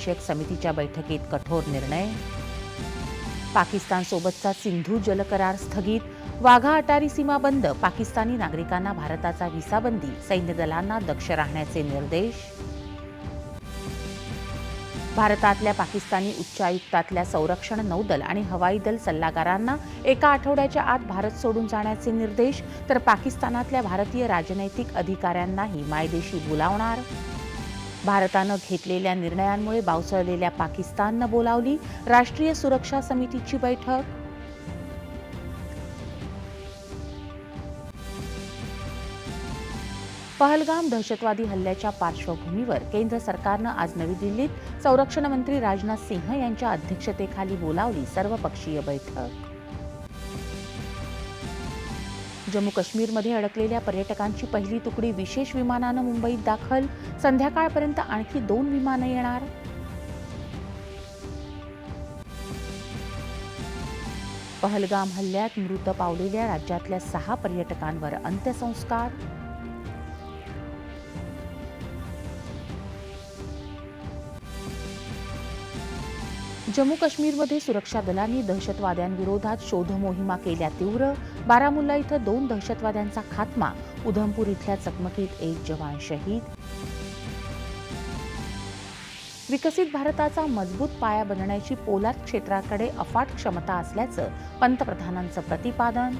विषयक समितीच्या बैठकीत कठोर निर्णय. पाकिस्तानसोबतचा सिंधू जलकरार स्थगित. वाघा अटारी सीमा बंद. पाकिस्तानी नागरिकांना भारताचा व्हिसाबंदी सैन्य दलांना दक्ष राहण्याचे निर्देश. भारतातल्या पाकिस्तानी उच्चायुक्तातल्या संरक्षण नौदल आणि हवाई दल सल्लागारांना एका आठवड्याच्या आत भारत सोडून जाण्याचे निर्देश तर पाकिस्तानातल्या भारतीय राजनैतिक अधिकाऱ्यांनाही मायदेशी बोलावणार. भारतानं घेतलेल्या निर्णयांमुळे बावसळलेल्या पाकिस्ताननं बोलावली राष्ट्रीय सुरक्षा समितीची बैठक. पहलगाम दहशतवादी हल्ल्याच्या पार्श्वभूमीवर केंद्र सरकारनं आज नवी दिल्लीत संरक्षण मंत्री राजनाथ सिंह यांच्या अध्यक्षतेखाली बोलावली सर्वपक्षीय बैठक. जम्मू काश्मीरमध्ये अडकलेल्या पर्यटकांची पहिली तुकडी विशेष विमानानं मुंबईत दाखल. संध्याकाळपर्यंत आणखी दोन विमानं येणार. पहलगाम हल्ल्यात मृत पावलेल्या राज्यातल्या सहा पर्यटकांवर अंत्यसंस्कार. जम्मू काश्मीरमध्ये सुरक्षा दलांनी दहशतवाद्यांविरोधात शोधमोहिमा केल्या तीव्र. बारामुल्ला इथं दोन दहशतवाद्यांचा खात्मा. उधमपूर इथल्या चकमकीत एक जवान शहीद. विकसित भारताचा मजबूत पाया बनण्याची पोलाद क्षेत्राकडे अफाट क्षमता असल्याचं पंतप्रधानांचं प्रतिपादन.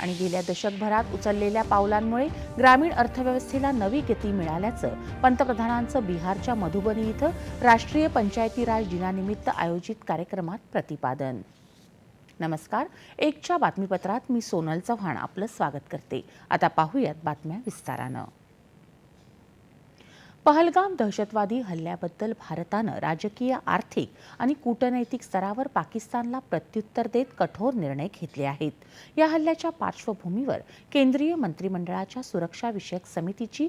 आणि गेल्या दशकभरात उचललेल्या पावलांमुळे ग्रामीण अर्थव्यवस्थेला नवी गती मिळाल्याचं पंतप्रधानांचं बिहारच्या मधुबनी इथं राष्ट्रीय पंचायती राज दिनानिमित्त आयोजित कार्यक्रमात प्रतिपादन. नमस्कार एकच्या बातमीपत्रात मी सोनल चव्हाण आपलं स्वागत करते. आता पाहूयात बातम्या विस्तारानं. पहलगाम दहशतवादी हल्ल्याबद्दल भारतानं राजकीय आर्थिक आणि कूटनैतिक स्तरावर पाकिस्तानला प्रत्युत्तर देत कठोर निर्णय घेतले आहेत. या हल्ल्याच्या पार्श्वभूमीवर केंद्रीय मंत्रिमंडळाच्या सुरक्षाविषयक समितीची